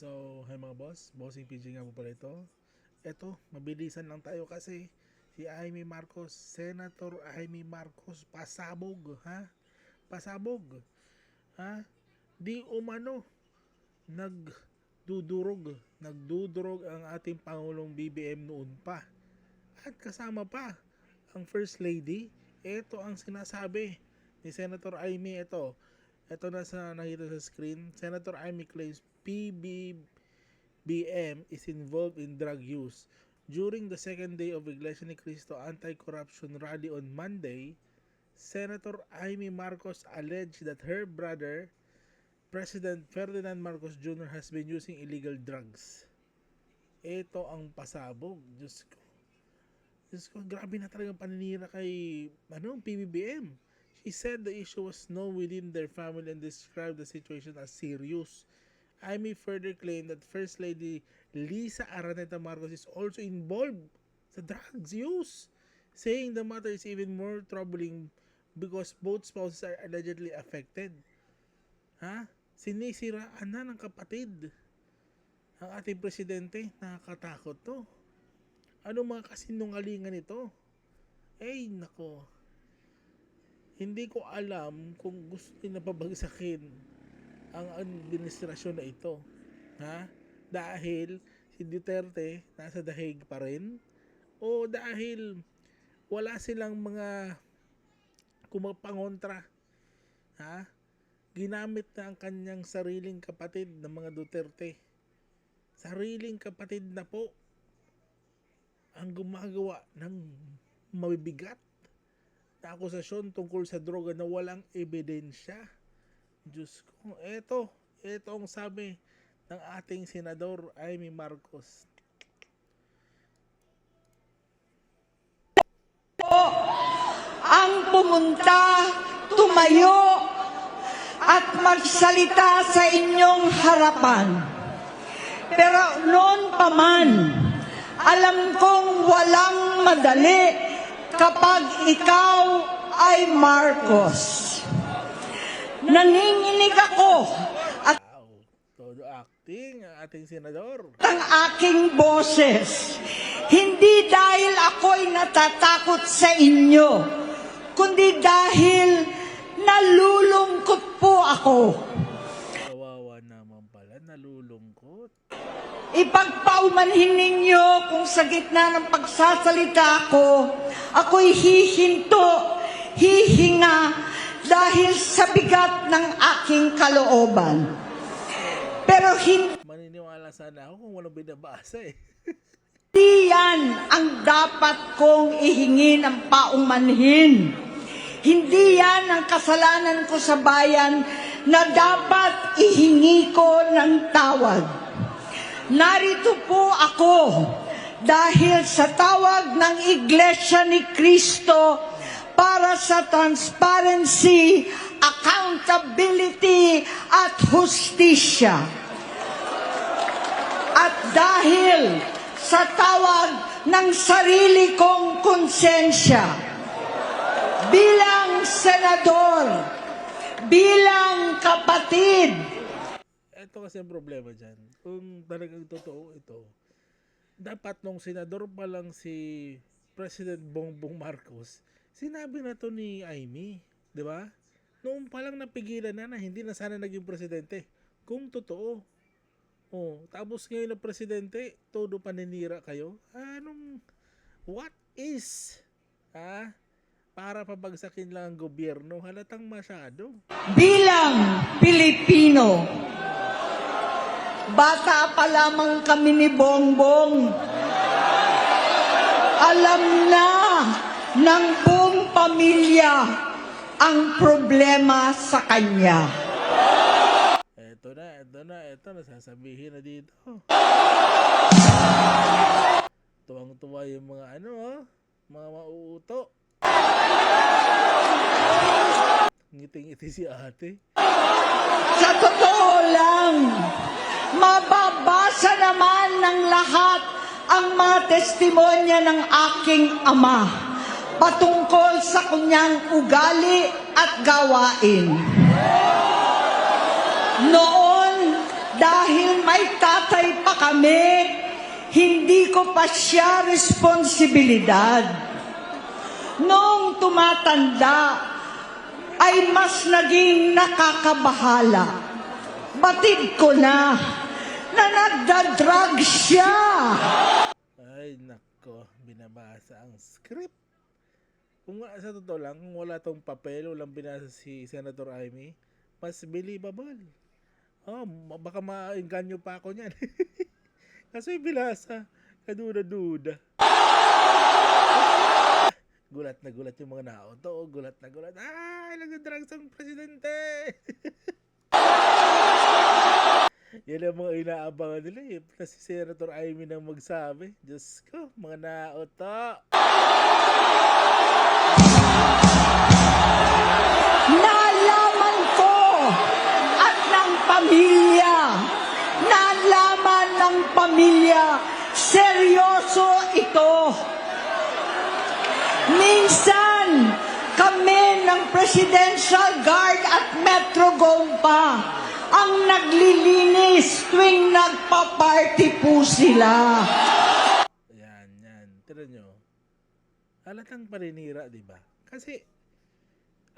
So, hi mga boss. Bossing PG nga po pala ito. Ito, mabilisan lang tayo kasi si Amy Marcos, Senator Amy Marcos, pasabog, ha? Pasabog. Ha? Di umano, nagdudurog, nagdudurog ang ating Pangulong BBM noon pa. At kasama pa ang First Lady. Ito ang sinasabi ni Senator Amy. Ito, ito na sa nakita sa screen. Senator Amy claims PBBM is involved in drug use. During the second day of Iglesia ni Cristo anti-corruption rally on Monday, Senator Amy Marcos alleged that her brother, President Ferdinand Marcos Jr. has been using illegal drugs. Ito ang pasabog. Diyos ko. Diyos ko, grabe na talagang paninira kay ano, PBBM. She said the issue was known within their family and described the situation as serious. Amy further claimed that First Lady Lisa Araneta Marcos is also involved sa drugs use, saying the matter is even more troubling because both spouses are allegedly affected. Ha? Sinisiraan na ng kapatid ang ating presidente. Nakakatakot to. Ano mga kasinungalingan ito? Eh, nako. Hindi ko alam kung gusto nila pabagsakin ang administrasyon na ito. Ha? Dahil si Duterte nasa dahig pa rin? O dahil wala silang mga kumapangontra? Ha? Ginamit na ang kanyang sariling kapatid ng mga Duterte. Sariling kapatid na po ang gumagawa ng mabibigat na akusasyon tungkol sa droga na walang ebidensya. Diyos ko, eto, eto ang sabi ng ating senador Amy Marcos. ang pumunta, tumayo, at magsalita sa inyong harapan. Pero noon pa man, alam kong walang madali kapag ikaw ay Marcos. Nanginginig ako at Wow, todo acting ang ating senador. ang aking boses. Hindi dahil ako'y natatakot sa inyo, kundi dahil nalulungkot po ako. Kawawa naman pala, Ipagpaumanhin ninyo kung sa gitna ng pagsasalita ko, ako'y hihinto, hihinga, dahil sa bigat ng aking kalooban. Pero hindi Maniniwala sana ako kung walang binabasa eh. Hindi yan ang dapat kong ihingi ng paumanhin. Hindi yan ang kasalanan ko sa bayan na dapat ihingi ko ng tawad. Narito po ako dahil sa tawag ng Iglesia ni Cristo para sa transparency, accountability at hustisya. At dahil sa tawag ng sarili kong konsensya, bilang senador, bilang kapatid, Ito kasi ang problema dyan. Kung talagang totoo ito, dapat nung senador pa lang si President Bongbong Marcos, sinabi na to ni Amy, di ba? Noong pa lang napigilan na na hindi na sana naging presidente. Kung totoo. Oh, tapos ngayon na presidente, todo paninira kayo. Anong what is? Ha? Para pabagsakin lang ang gobyerno, halatang masyado. bilang Pilipino. Bata pa lamang kami ni Bongbong. Alam na ng buong pamilya ang problema sa kanya. Eto na, eto na, eto na, sasabihin na dito. Tuwang-tuwa yung mga ano, oh, mga mauuto. Ngiting-ngiti si ate. Sa totoo lang, mababasa naman ng lahat ang mga testimonya ng aking ama patungkol sa kanyang ugali at gawain. Noon, dahil may tatay kami, hindi ko pa siya responsibilidad. Noong tumatanda, ay mas naging nakakabahala. Batid ko na na nagda-drug siya. Ay, nako, binabasa ang script. Kung nga sa totoo lang, kung wala tong papel, walang binasa si Senator Amy, mas believable. Oh, baka maengganyo pa ako niyan. Kasi binasa, kaduda-duda. Gulat na gulat yung mga naoto, gulat na gulat. Ay, nagdadrugs ang presidente! Yan ang mga inaabangan nila eh. Na si Senator Amy nang magsabi. Diyos ko, mga naoto. Nalaman ko at ng pamilya, nalaman ng pamilya, seryoso ito. Minsan, kami ng Presidential Guard at Metro Gompa ang naglilinis tuwing nagpa-party po sila. Yan, yan. Tira nyo. Halatang paninira, di ba? Kasi,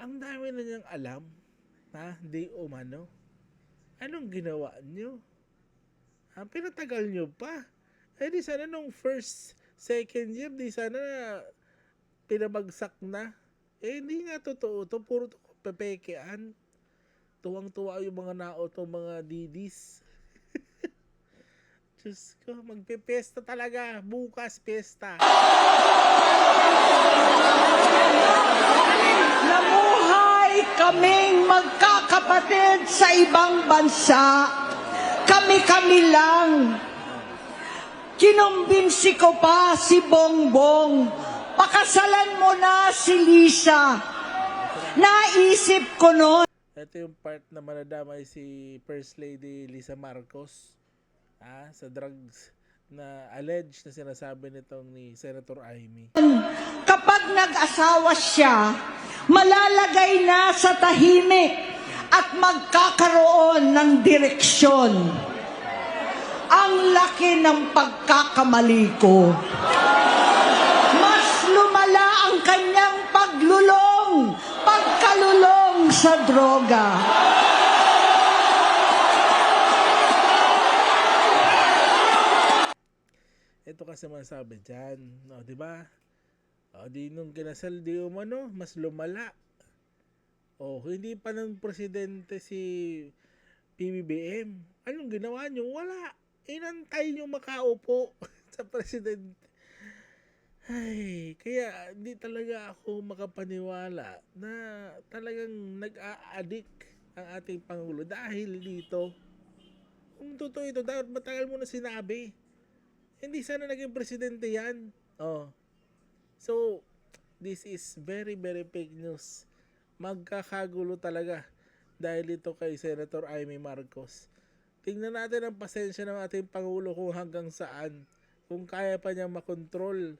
ang dami na niyang alam na di umano. Anong ginawa nyo? Ah, pinatagal nyo pa. Eh di sana nung first, second year, di sana pinabagsak na. Eh hindi nga totoo to. Puro to pepekean. Tuwang-tuwa yung mga nao to, mga didis. Diyos ko, magpipesta talaga. Bukas, pesta. Namuhay kaming magkakapatid sa ibang bansa. Kami-kami lang. Kinumbinsi ko pa si Bongbong. Pakasalan mo na si Lisa. Naisip ko noon. Ito yung part na manadamay si First Lady Lisa Marcos ah, sa drugs na alleged na sinasabi nitong ni Senator Amy. Kapag nag-asawa siya, malalagay na sa tahimik at magkakaroon ng direksyon. Ang laki ng pagkakamali ko. Mas lumala ang kanyang paglulong, pagkalulong sa droga. Ito kasi masabi dyan, no, di ba? O, di nung kinasal di umano, mas lumala. O, hindi pa ng presidente si PBBM. Anong ginawa nyo? Wala. Inantay nyo makaupo sa presidente. Ay, kaya di talaga ako makapaniwala na talagang nag-a-addict ang ating Pangulo dahil dito. Kung totoo ito, dapat matagal mo na sinabi. Hindi sana naging presidente yan. Oh. So, this is very, very fake news. Magkakagulo talaga dahil ito kay Senator Amy Marcos. Tingnan natin ang pasensya ng ating Pangulo kung hanggang saan. Kung kaya pa niyang makontrol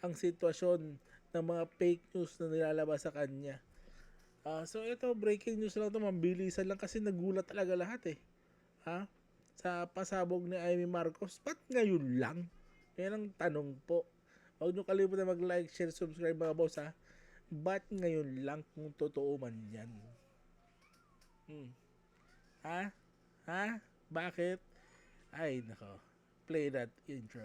ang sitwasyon ng mga fake news na nilalabas sa kanya. Ah, so ito, breaking news lang ito. Mambilisan lang kasi nagulat talaga lahat eh. Ha? Sa pasabog ni Amy Marcos. Ba't ngayon lang? Yan ang tanong po. Huwag niyo kalimutan mag-like, share, subscribe mga boss ha. Ba't ngayon lang kung totoo man yan? Hmm. Ha? Ha? Bakit? Ay, nako. Play that intro.